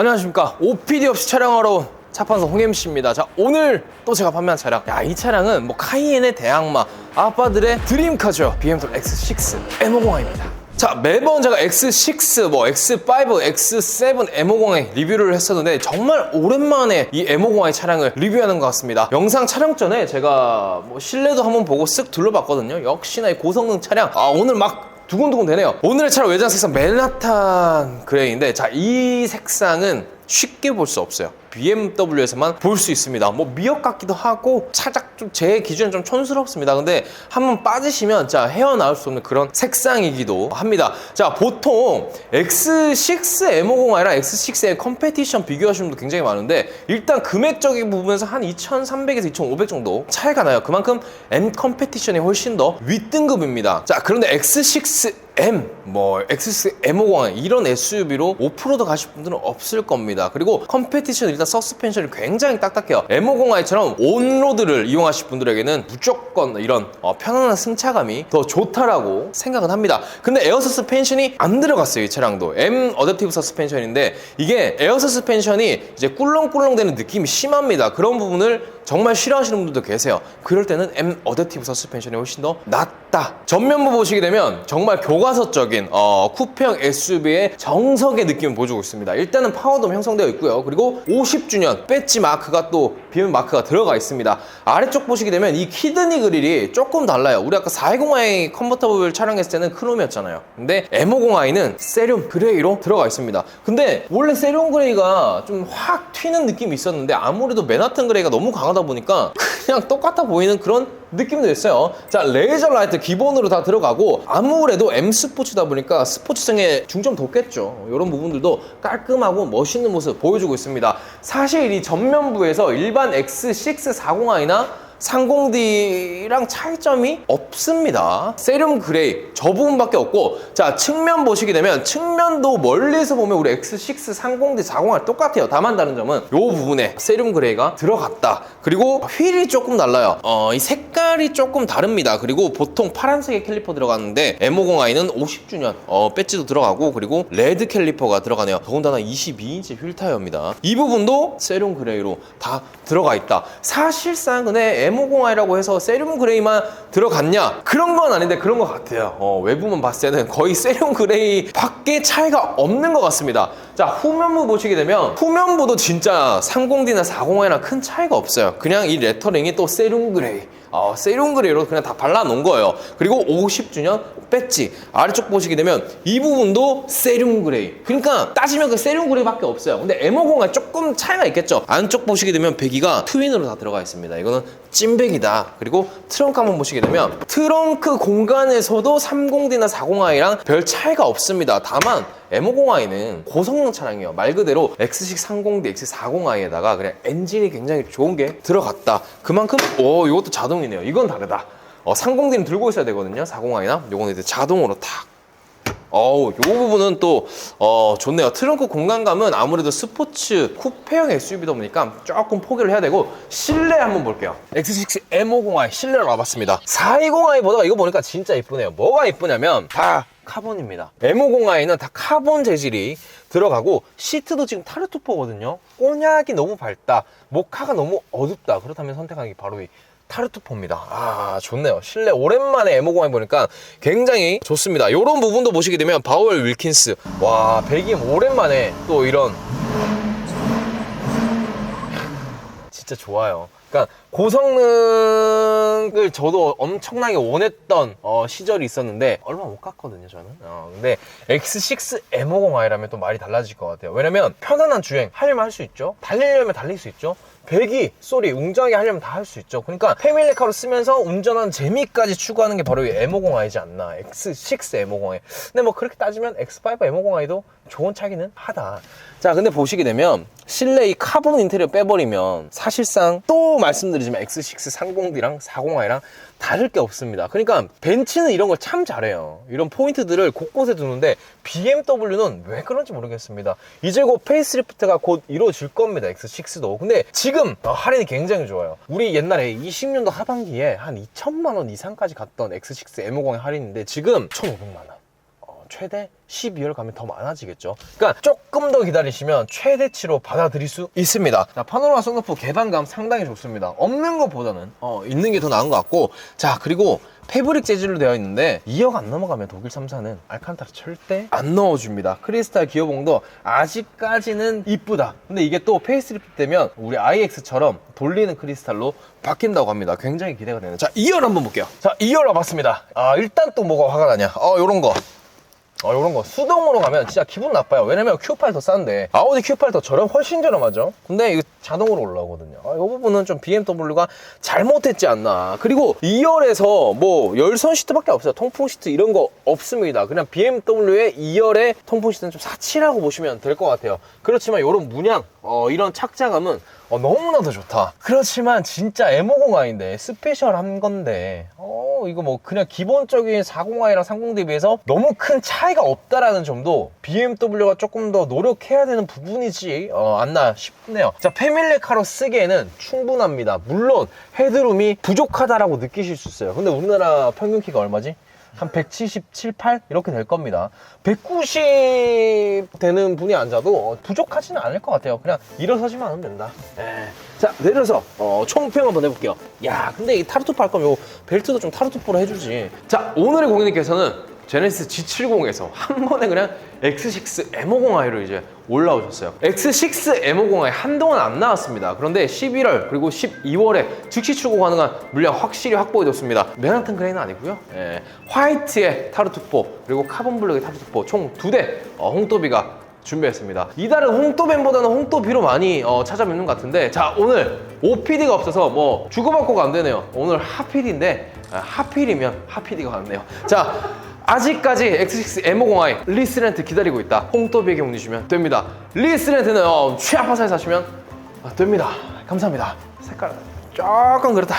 안녕하십니까. OPD 없이 촬영하러 온 차판서 홍MC입니다. 자 오늘 또 제가 판매한 차량. 야 이 차량은 뭐 카이엔의 대항마 아빠들의 드림카죠. BMW X6 M50i입니다. 자 매번 제가 X6, 뭐 X5, X7, M50i 리뷰를 했었는데 정말 오랜만에 이 M50i 차량을 리뷰하는 것 같습니다. 영상 촬영 전에 제가 뭐 실내도 한번 보고 쓱 둘러봤거든요. 역시나 이 고성능 차량. 아 오늘 막 두근두근 되네요. 오늘의 차량 외장 색상 맨하탄 그레이인데 자 이 색상은 쉽게 볼 수 없어요. BMW에서만 볼 수 있습니다. 뭐 미역 같기도 하고 살짝 좀 제 기준에 좀 촌스럽습니다. 근데 한번 빠지시면 자 헤어나올 수 없는 그런 색상이기도 합니다. 자 보통 X6 M50i랑 X6의 컴페티션 비교하시는 분도 굉장히 많은데 일단 금액적인 부분에서 한 2,300에서 2,500 정도 차이가 나요. 그만큼 M 컴페티션이 훨씬 더 윗등급입니다. 자 그런데 X6 M, 뭐 X6 M50 이런 SUV로 오프로드 가실 분들은 없을 겁니다. 그리고 컴페티션 일단 서스펜션이 굉장히 딱딱해요. M50i처럼 온로드를 이용하실 분들에게는 무조건 이런 어, 편안한 승차감이 더 좋다라고 생각은 합니다. 근데 에어 서스펜션이 안 들어갔어요. 이 차량도 M 어댑티브 서스펜션인데 이게 에어 서스펜션이 이제 꿀렁꿀렁대는 느낌이 심합니다. 그런 부분을 정말 싫어하시는 분들도 계세요. 그럴 때는 M 어댑티브 서스펜션이 훨씬 더 낫다. 전면부 보시게 되면 정말 교과서적인 어, 쿠페형 SUV의 정석의 느낌을 보여주고 있습니다. 일단은 파워돔 형성되어 있고요. 그리고 50주년 배지 마크가 또 BM 마크가 들어가 있습니다. 아래쪽 보시게 되면 이 키드니 그릴이 조금 달라요. 우리 아까 420i 컨버터블 촬영했을 때는 크롬이었잖아요. 근데 M50i는 세륨 그레이로 들어가 있습니다. 근데 원래 세륨 그레이가 좀 확 튀는 느낌이 있었는데 아무래도 맨하튼 그레이가 너무 강 하다 보니까 그냥 똑같아 보이는 그런 느낌도 있어요. 자, 레이저 라이트 기본으로 다 들어가고 아무래도 M 스포츠다 보니까 스포츠성에 중점 뒀겠죠. 이런 부분들도 깔끔하고 멋있는 모습 보여주고 있습니다. 사실 이 전면부에서 일반 X6 40i나 30D랑 차이점이 없습니다. 세륨 그레이 저 부분밖에 없고 자 측면 보시게 되면 측면도 멀리서 보면 우리 X6 30D 40R 똑같아요. 다만 다른 점은 이 부분에 세륨 그레이가 들어갔다. 그리고 휠이 조금 달라요. 어, 이 색깔이 조금 다릅니다. 그리고 보통 파란색의 캘리퍼 들어갔는데 M50i는 50주년 어, 배지도 들어가고 그리고 레드 캘리퍼가 들어가네요. 더군다나 22인치 휠 타이어입니다. 이 부분도 세륨 그레이로 다 들어가 있다. 사실상 근데 M50i라고 해서 세륨 그레이만 들어갔냐? 그런 건 아닌데 그런 것 같아요. 어, 외부만 봤을 때는 거의 세륨 그레이 밖에 차이가 없는 것 같습니다. 자, 후면부 보시게 되면 후면부도 진짜 30D나 40i랑 큰 차이가 없어요. 그냥 이 레터링이 또 세륨 그레이. 어, 세륨 그레이로 그냥 다 발라놓은 거예요. 그리고 50주년 배지 아래쪽 보시게 되면 이 부분도 세륨 그레이. 그러니까 따지면 그 세륨 그레이밖에 없어요. 근데 M50과 조금 차이가 있겠죠. 안쪽 보시게 되면 배기가 트윈으로 다 들어가 있습니다. 이거는 찐백이다. 그리고 트렁크 한번 보시게 되면 트렁크 공간에서도 30D나 40i랑 별 차이가 없습니다. 다만 M50i는 고성능 차량이에요. 말 그대로 X6 30D, X40i에다가 그냥 엔진이 굉장히 좋은 게 들어갔다. 그만큼 오 이것도 자동이네요. 이건 다르다. 어, 30D는 들고 있어야 되거든요. 40i나 요거는 이제 자동으로 탁 어우, 요 부분은 또, 어, 좋네요. 트렁크 공간감은 아무래도 스포츠 쿠페형 SUV다 보니까 조금 포기를 해야 되고, 실내 한번 볼게요. X6 M50i 실내로 와봤습니다. 420i보다 이거 보니까 진짜 이쁘네요. 뭐가 이쁘냐면, 다 카본입니다. M50i는 다 카본 재질이 들어가고, 시트도 지금 타르투포거든요. 꼬냑이 너무 밝다. 모카가 너무 어둡다. 그렇다면 선택하기 바로 이 타르투포입니다. 아, 좋네요. 실내 오랜만에 M50i 보니까 굉장히 좋습니다. 이런 부분도 보시게 되면 바우엘 윌킨스. 와, 배기음 오랜만에 또 이런 진짜 좋아요. 그러니까 고성능을 저도 엄청나게 원했던 어, 시절이 있었는데 얼마 못 갔거든요 저는. 어, 근데 X6 M50i라면 또 말이 달라질 것 같아요. 왜냐면 편안한 주행 하려면 할 수 있죠. 달리려면 달릴 수 있죠. 배기, 소리, 웅장하게 하려면 다 할 수 있죠. 그러니까 패밀리카로 쓰면서 운전하는 재미까지 추구하는 게 바로 이 M50i지 않나. X6 M50i. 근데 뭐 그렇게 따지면 X5 M50i도 좋은 차기는 하다. 자, 근데 보시게 되면 실내 이 카본 인테리어 빼버리면 사실상 또 말씀드리지만 X6 30D랑 40i랑 다를 게 없습니다. 그러니까 벤츠는 이런 걸 참 잘해요. 이런 포인트들을 곳곳에 두는데 BMW는 왜 그런지 모르겠습니다. 이제 곧 페이스리프트가 곧 이루어질 겁니다. X6도. 근데 지금 어, 할인이 굉장히 좋아요. 우리 옛날에 20년도 하반기에 한 2천만 원 이상까지 갔던 X6 M50의 할인인데 지금 1,500만 원. 어, 최대 12월 가면 더 많아지겠죠. 그러니까 조금 더 기다리시면 최대치로 받아들일 수 있습니다. 자, 파노라마 썬루프 개방감 상당히 좋습니다. 없는 것보다는 어, 있는 게 더 나은 것 같고 자 그리고 패브릭 재질로 되어 있는데 2억 안 넘어가면 독일 3사는 알칸타라 절대 안 넣어줍니다. 크리스탈 기어봉도 아직까지는 이쁘다. 근데 이게 또 페이스리프트 되면 우리 IX처럼 돌리는 크리스탈로 바뀐다고 합니다. 굉장히 기대가 되는. 자 2열 한번 볼게요. 자 2열 와봤습니다. 아 일단 또 뭐가 화가 나냐? 어 요런 거. 어, 요런 거 수동으로 가면 진짜 기분 나빠요. 왜냐면 Q8 더 싼데 아우디 Q8 더 저렴 훨씬 저렴하죠. 근데 이거 자동으로 올라오거든요. 아, 이 부분은 좀 BMW가 잘못했지 않나. 그리고 2열에서 뭐 열선 시트밖에 없어요. 통풍 시트 이런 거 없습니다. 그냥 BMW의 2열의 통풍 시트는 좀 사치라고 보시면 될 것 같아요. 그렇지만 이런 문양, 어, 이런 착자감은 어, 너무나도 좋다. 그렇지만 진짜 M50i인데 스페셜한 건데 어 이거 뭐 그냥 기본적인 40i랑 30 대 비해서 너무 큰 차이 가 없다라는 점도 BMW가 조금 더 노력해야 되는 부분이지 어, 않나 싶네요. 자 패밀리카로 쓰기에는 충분합니다. 물론 헤드룸이 부족하다라고 느끼실 수 있어요. 근데 우리나라 평균 키가 얼마지? 한 177, 8 이렇게 될 겁니다. 190 되는 분이 앉아도 어, 부족하지는 않을 것 같아요. 그냥 일어서지만 하면 된다. 예. 자 내려서 어, 총평 한번 해볼게요. 야 근데 이 타르투프 할 거면 요 벨트도 좀 타르투프로 해주지. 자 오늘의 고객님께서는 제네시스 G70에서 한 번에 그냥 X6 M50i로 이제 올라오셨어요. X6 M50i 한동안 안 나왔습니다. 그런데 11월 그리고 12월에 즉시 출고 가능한 물량 확실히 확보해뒀습니다. 맨하탄 그레이는 아니고요. 예, 화이트의 타르투포 그리고 카본 블랙의 타르투포 총 두대 어, 홍도비가 준비했습니다. 이달은 홍또벤보다는 홍또비로 많이 어, 찾아뵙는 것 같은데 자 오늘 OPD가 없어서 뭐 주고받고가 안 되네요. 오늘 하필인데 아, 하필이면 하필이가 왔네요. 자 아직까지 X6 M50i 리스렌트 기다리고 있다. 홍또비에게 문의주시면 됩니다. 리스렌트는 어, 최하파사에 사시면 아, 됩니다. 감사합니다. 색깔 조금 그렇다.